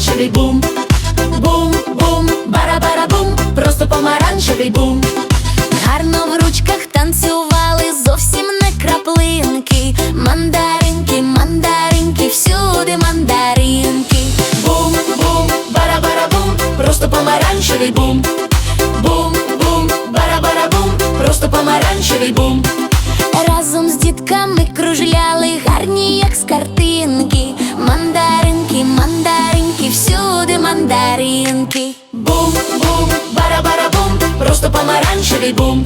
помаранчевий бум, бум-бум, бара-бара-бум, просто помаранчевий бум. Гарно в ручках танцювали зовсім не краплинки. Мандаринки, мандаринки, всюди мандаринки. Бум-бум, бара-бара-бум, просто помаранчевий бум. Бум-бум, бара-бара-бум, просто помаранчевий бум. Разом з дітками кружляли гарні, як з картинки. Мандаринки Бум, бум, бара-бара-бум, просто помаранчевий бум.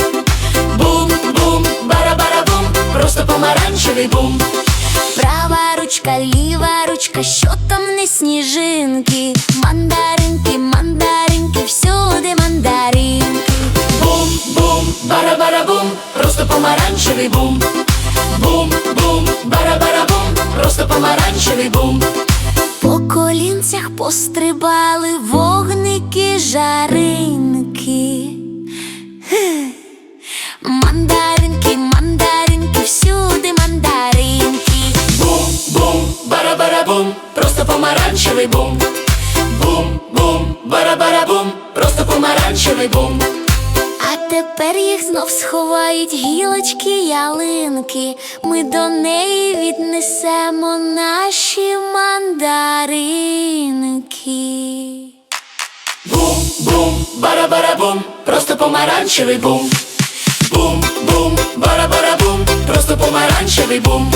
Бум, бум, бара-бара-бум, просто помаранчевий бум. Права ручка, ліва ручка, що там не сніжинки. Мандаринки, мандаринки, всюди мандаринки. Бум, бум, бара-бара-бум, просто помаранчевий бум. Бум, бум, бара-бара-бум, просто помаранчевий бум. По колінцях пострибали вогники, бара-бара-бум, просто помаранчевий бум. Бум, бум, бара-бара-бум, просто помаранчевий бум. А тепер їх знов сховають гілочки ялинки. Ми до неї віднесемо наші мандаринки. Бум, бум, бара-бара-бум, просто помаранчевий бум. Бум, бум, бара-бара-бум, просто помаранчевий бум.